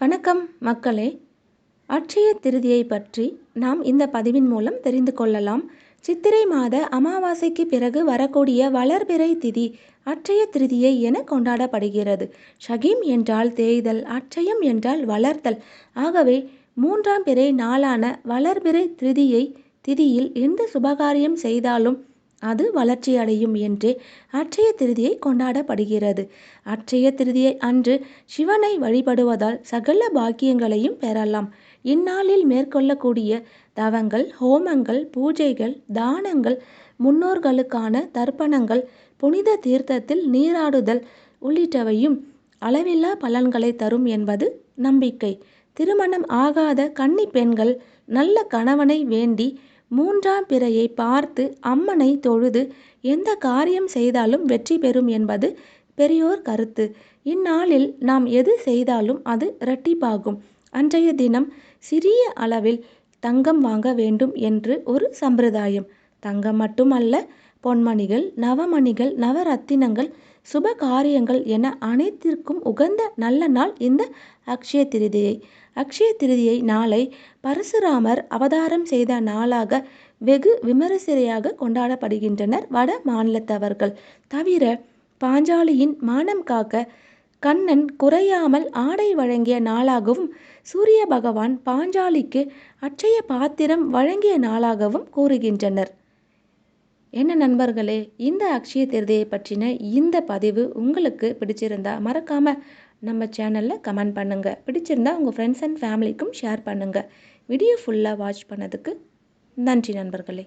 வணக்கம் மக்களே. அட்சய திருதியை பற்றி நாம் இந்த பதிவின் மூலம் தெரிந்து கொள்ளலாம். சித்திரை மாத அமாவாசைக்கு பிறகு வரக்கூடிய வளர்பிறை திதி அட்சய திருதியை என கொண்டாடப்படுகிறது. ஷகிம் என்றால் தேய்தல் அட்சயம் என்றால் வளர்த்தல். ஆகவே மூன்றாம் பிறை நாளான வளர்பிறை திருதியை திதியில் எந்த சுபகாரியம் செய்தாலும் அது வளர்ச்சியடையும் என்றே அட்சய திருதியை கொண்டாடப்படுகிறது. அட்சய திருதியை அன்று சிவனை வழிபடுவதால் சகல பாக்கியங்களையும் பெறலாம். இந்நாளில் மேற்கொள்ளக்கூடிய தவங்கள் ஹோமங்கள் பூஜைகள் தானங்கள் முன்னோர்களுக்கான தர்ப்பணங்கள் புனித தீர்த்தத்தில் நீராடுதல் உள்ளிட்டவையும் அளவில்லா பலன்களை தரும் என்பது நம்பிக்கை. திருமணம் ஆகாத கன்னி பெண்கள் நல்ல கணவனை வேண்டி மூன்றாம் பிறையை பார்த்து அம்மனை தொழுது எந்த காரியம் செய்தாலும் வெற்றி பெறும் என்பது பெரியோர் கருத்து. இந்நாளில் நாம் எது செய்தாலும் அது இரட்டிப்பாகும். அன்றைய தினம் சிறிய அளவில் தங்கம் வாங்க வேண்டும் என்று ஒரு சம்பிரதாயம். தங்கம் மட்டுமல்ல பொன்மணிகள் நவமணிகள் நவரத்தினங்கள் சுப காரியங்கள் என அனைத்திற்கும் உகந்த நல்ல நாள் இந்த அக்ஷய திருதியை. அக்ஷய திருதியை நாளை பரசுராமர் அவதாரம் செய்த நாளாக வெகு விமரிசையாக கொண்டாடப்படுகின்றனர் வட மாநிலத்தவர்கள். தவிர பாஞ்சாலியின் மானம் காக்க கண்ணன் குறையாமல் ஆடை வழங்கிய நாளாகவும் சூரிய பகவான் பாஞ்சாலிக்கு அட்சய பாத்திரம் வழங்கிய நாளாகவும் கூறுகின்றனர். என்ன நண்பர்களே இந்த அக்ஷய திருதியை பற்றின இந்த பதிவு உங்களுக்கு பிடிச்சிருந்தா மறக்காம நம்ம சேனலில் கமெண்ட் பண்ணுங்கள் பிடிச்சிருந்தா உங்கள் ஃப்ரெண்ட்ஸ் அண்ட் ஃபேமிலிக்கும் ஷேர் பண்ணுங்கள் வீடியோ ஃபுல்லாக வாட்ச் பண்ணதுக்கு நன்றி நண்பர்களே.